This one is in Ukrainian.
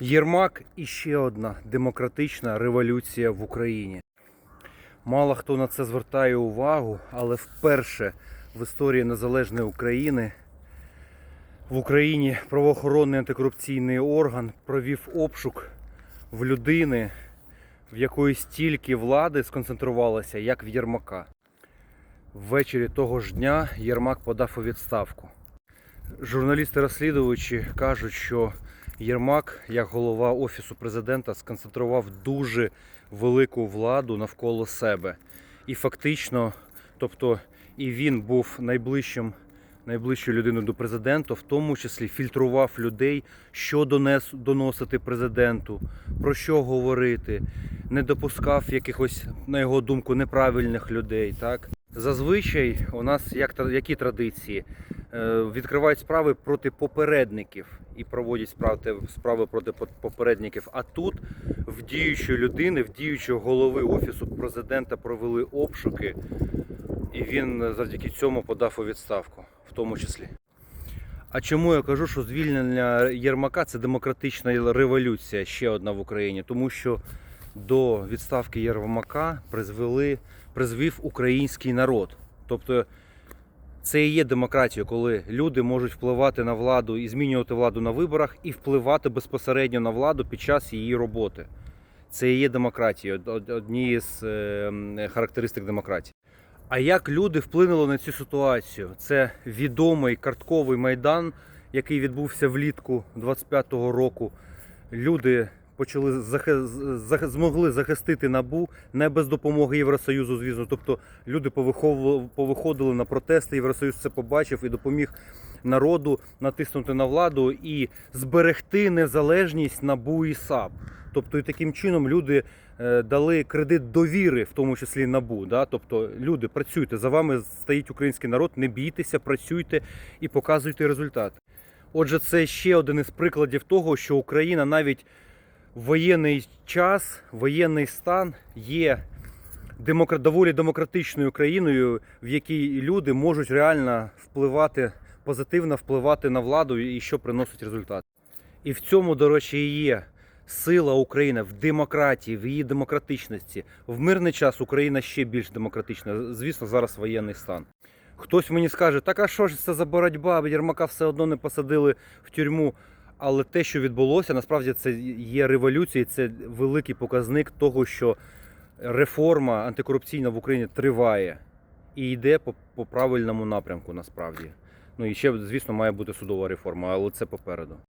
Єрмак і ще одна демократична революція в Україні. Мало хто на це звертає увагу, але вперше в історії незалежної України в Україні правоохоронний антикорупційний орган провів обшук в людини, в якої стільки влади сконцентрувалося, як в Єрмака. Ввечері того ж дня Єрмак подав у відставку. Журналісти-розслідувачі кажуть, що Єрмак, як голова Офісу президента, сконцентрував дуже велику владу навколо себе. І фактично, тобто, і він був найближчим, найближчою людиною до президента, в тому числі фільтрував людей, що донес, доносити президенту, про що говорити, не допускав якихось, на його думку, неправильних людей. Так? Зазвичай у нас як, які традиції? Е, Відкривають справи проти попередників і проводять справи, справи проти попередників. А тут в діючої людини, в діючого голови офісу президента провели обшуки, і він завдяки цьому подав у відставку, в тому числі. А чому я кажу, що звільнення Єрмака це демократична революція ще одна в Україні? Тому що до відставки Єрмака призвели, призвів український народ. Тобто це і є демократія, коли люди можуть впливати на владу і змінювати владу на виборах і впливати безпосередньо на владу під час її роботи. Це і є демократія, од- од- однією з е, характеристик демократії. А як люди вплинули на цю ситуацію? Це відомий картковий майдан, який відбувся влітку 25-го року. Люди почали захи- зах- змогли захистити набу не без допомоги Євросоюзу, звісно. Тобто люди повиховували- повиходили на протести. Євросоюз це побачив і допоміг народу натиснути на владу і зберегти незалежність НАБУ і САП. Тобто, і таким чином люди е, дали кредит довіри, в тому числі НАБУ. Да? Тобто, люди, працюйте, за вами стоїть український народ, не бійтеся, працюйте і показуйте результат. Отже, це ще один із прикладів того, що Україна навіть воєнний час, воєнний стан є демокра... доволі демократичною країною, в якій люди можуть реально впливати, позитивно впливати на владу і що приносить результат. І в цьому, до речі, і є сила України в демократії, в її демократичності. В мирний час Україна ще більш демократична. Звісно, зараз воєнний стан. Хтось мені скаже, так а що ж це за боротьба? Єрмака все одно не посадили в тюрму. Але те, що відбулося, насправді це є революція, це великий показник того, що реформа антикорупційна в Україні триває і йде по, по правильному напрямку, насправді. Ну і ще, звісно, має бути судова реформа, але це попереду.